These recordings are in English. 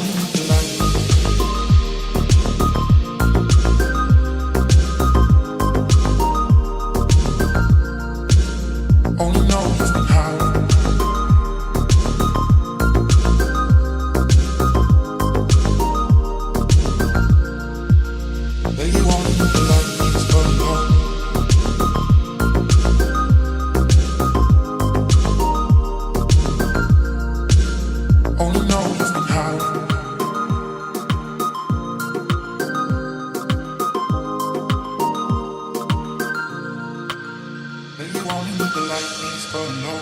home. only look like means for no.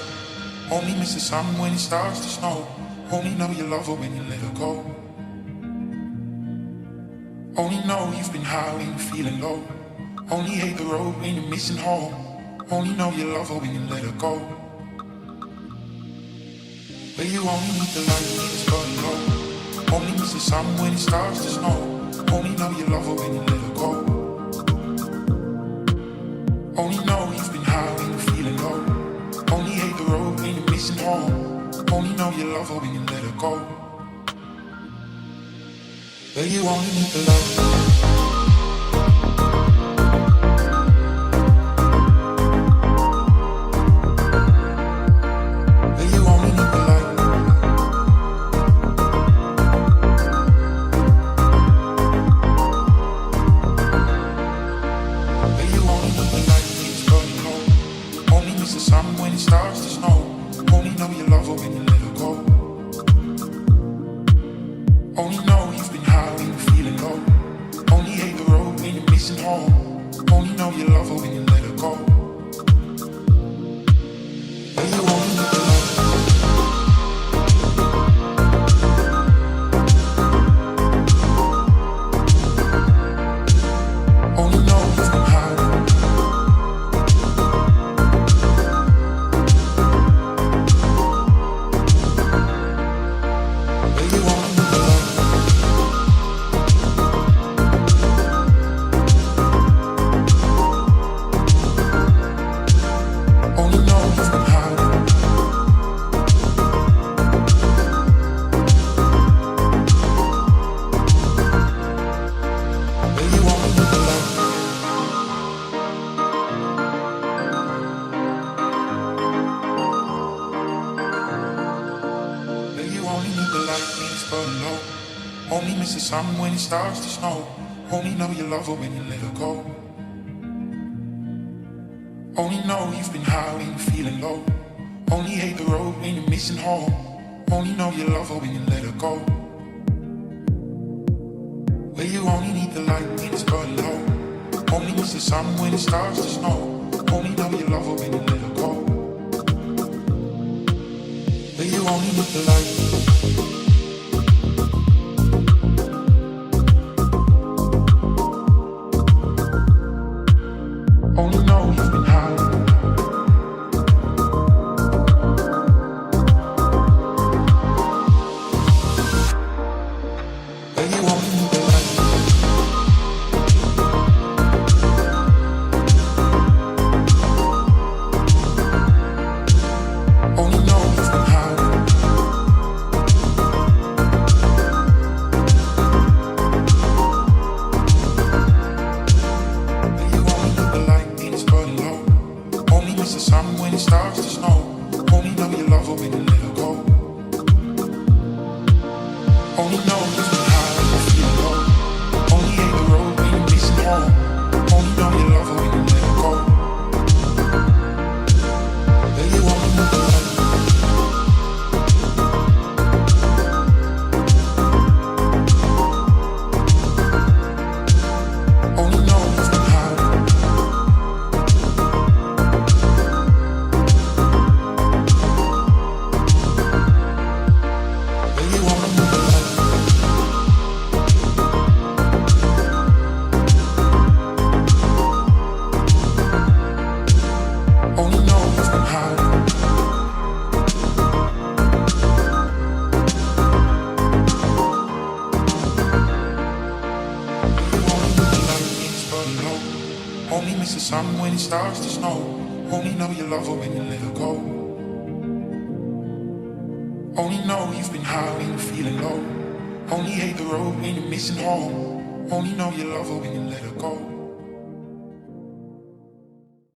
Only miss the sun when it starts to snow. Only know you love her when you let her go. Only know you've been high when you're feeling low. Only hate the road when you're missing home. Only know you love her when you let her go. But you only need the light means for no. Only miss the sun when it starts to snow. Only know you love her when you let her go. Love her when you let her go. But you only need the love. But miss the sun when it starts to snow. Only know you love her when you let her go. Only know you've been high when you're feeling low. Only hate the road when you're missing home. Only know you love her when you let her go. But you only need the light when it's burning low. Only miss the sun when it starts to snow. Only know you love her when you let her go. But you only need the light. Only hate the road when you're missing home. Only know you love her when you let her go.